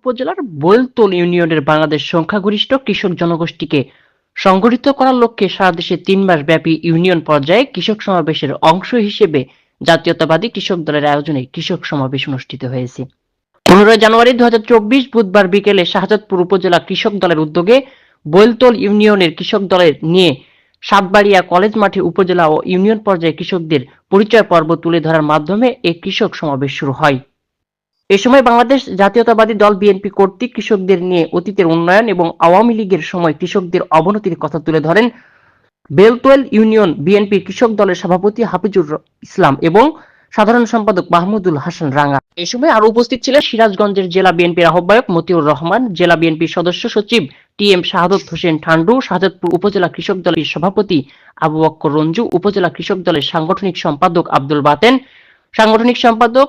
উপজেলার বোয়েলতোল ইউনিয়নের বাংলাদেশ সংখ্যাগরিষ্ঠ কৃষক জনগোষ্ঠীকে সংগঠিত করার লক্ষ্যে সারা দেশে তিন মাস ব্যাপী ইউনিয়ন পর্যায়ে কৃষক সমাবেশের অংশ হিসেবে জাতীয়তাবাদী কৃষক দলের আয়োজনে কৃষক সমাবেশ অনুষ্ঠিত হয়েছে। পনেরোই জানুয়ারি দু হাজার চব্বিশ বুধবার বিকেলে শাহজাদপুর উপজেলা কৃষক দলের উদ্যোগে বৈলতোল ইউনিয়নের কৃষক দলের নিয়ে সাতবাড়িয়া কলেজ মাঠে উপজেলা ও ইউনিয়ন পর্যায়ে কৃষকদের পরিচয় পর্ব তুলে ধরার মাধ্যমে এই কৃষক সমাবেশ শুরু হয়। এ সময় বাংলাদেশ জাতীয়তাবাদী দল বিএনপি কর্তৃক কৃষকদের নিয়ে অতীতের উন্নয়ন এবং আওয়ামী লীগের সময় কৃষকদের অবনতির কথা তুলে ধরেন বেলতোয়েল ইউনিয়ন বিএনপির কৃষক দলের সভাপতি হাফিজুর ইসলাম এবং সাধারণ সম্পাদক মাহমুদুল হাসান রাঙ্গা। এ সময় আরও উপস্থিত ছিলেন সিরাজগঞ্জের জেলা বিএনপির আহ্বায়ক মতিউর রহমান, জেলা বিএনপির সদস্য সচিব টি এম শাহাদত হোসেন ঠান্ডু শাহজাদপুর উপজেলা কৃষক দলের সভাপতি আবু বক্কর রঞ্জু, উপজেলা কৃষক দলের সাংগঠনিক সম্পাদক আব্দুল বাতেন, সাংগঠনিক সম্পাদক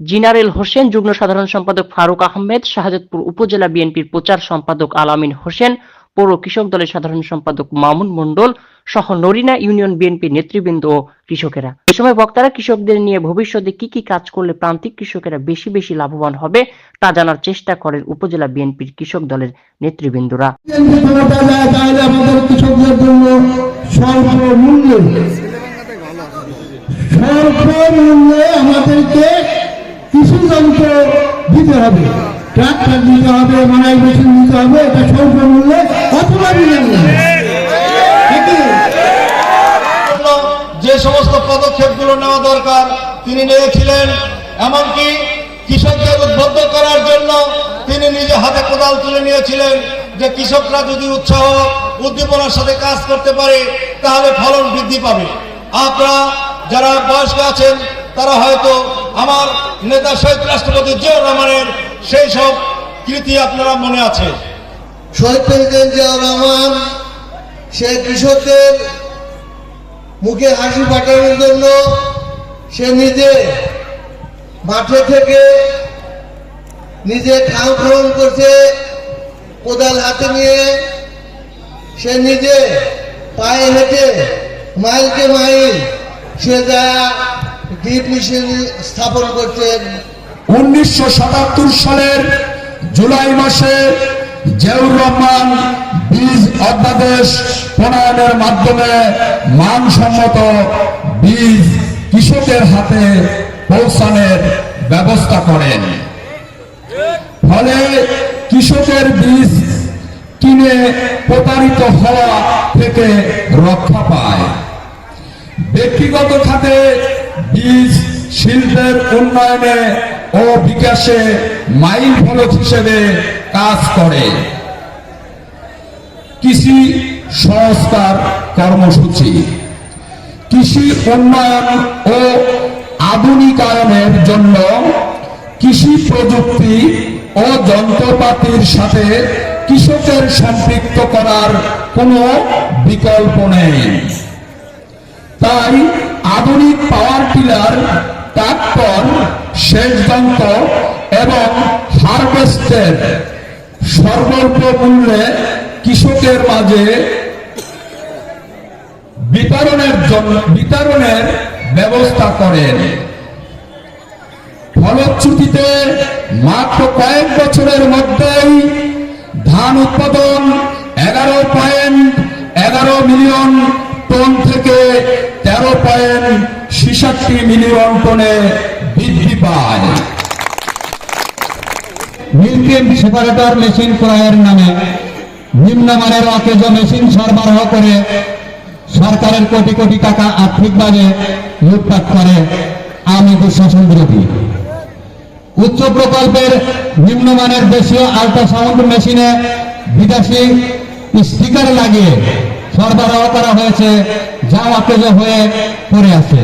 জিনারেল হোসেন, যুগ্ম সাধারণ সম্পাদক ফারুক আহমেদ, শাহজাদপুর উপজেলা বিএনপির প্রচার সম্পাদক আলামিন হোসেন, পৌর কৃষক দলের সাধারণ সম্পাদক মামুন মন্ডল সহ নরিনা ইউনিয়ন বিএনপির নেতৃবৃন্দ ও কৃষকেরা। এ সময় বক্তারা কৃষকদের নিয়ে ভবিষ্যতে কি কি কাজ করলে প্রান্তিক কৃষকেরা বেশি বেশি লাভবান হবে, তা জানার চেষ্টা করেন উপজেলা বিএনপির কৃষক দলের নেতৃবৃন্দরা। আমাদেরকে কৃষি যন্ত্র দিতে হবে। ট্রাক্টর দিতে হবে মারাই মেশিন দিতে হবে, এটা স্বল্প মূল্যে অথবা যে সমস্ত পদক্ষেপগুলো নেওয়া দরকার, তিনি নিয়েছিলেন, এমনকি কৃষকদের উদ্বুদ্ধ করার জন্য তিনি নিজে হাতে কোদাল তুলে নিয়েছিলেন যে কৃষকরা যদি উৎসাহ, উদ্দীপনার সাথে কাজ করতে পারে, তাহলে ফলন বৃদ্ধি পাবে। আপনারা যারা বয়স্ক আছেন, তারা হয়তো আমার নেতা শহীদ রাষ্ট্রপতি জিয়াউর রহমানের সেই সব কৃতি আপনারা মনে আছে? শহীদ প্রেসিডেন্ট জিয়াউর রহমান, সে কৃষকদের মুখে হাসি পাঠানোর জন্য সে নিজে মাঠে থেকে নিজে খাল খনন করছে, কোদাল হাতে নিয়ে। সে নিজে পায়ে হেঁটে মাইলকে মাইল সে যা প্রণয়নের মাধ্যমে মানসম্মত বীজ কৃষকের হাতে পৌঁছানোর ব্যবস্থা করেন। ফলে কৃষকের বীজ কিনে প্রতারিত হওয়া থেকে রক্ষা পায়। ব্যক্তিগত খাতে বীজ শিল্পের উন্নয়নে ও বিকাশে মাইল ফলক হিসেবে কাজ করে। কৃষি সংস্কার কর্মসূচি। কৃষি উন্নয়ন ও আধুনিকায়নের জন্য কৃষি প্রযুক্তি ও যন্ত্রপাতির সাথে কৃষকের সম্পৃক্ত করার কোনো বিকল্প নেই। তাই আধুনিক পাওয়ার টিলার ট্রাক্টর সেচ যন্ত্র এবং হারভেস্টের সর্বল্প মূল্যে কৃষকের মাঝে বিতরণের জন্য, বিতরণের ব্যবস্থা করেন। ফলশ্রুতিতে মাত্র কয়েক বছরের মধ্যেই ধান উৎপাদন এগারো পয়েন্ট এগারো মিলিয়ন টন থেকে তেরো পয়েন্ট ছিষট্টি মিলিয়ন টনে বৃদ্ধি পায়। সেপারেটর মেশিন ক্রয়ের নামে নিম্নমানের অকেজ মেশিন সরবরাহ করে সরকারের কোটি কোটি টাকা আর্থিকভাবে লুটপাট করে দুঃশাসন বিরোধী। উচ্চ প্রকল্পের নিম্নমানের দেশীয় আল্ট্রাসাউন্ড মেশিনে বিদেশি স্টিকার লাগিয়ে সরবরাহ করা হয়েছে যা অকেজ হয়ে পড়ে আছে।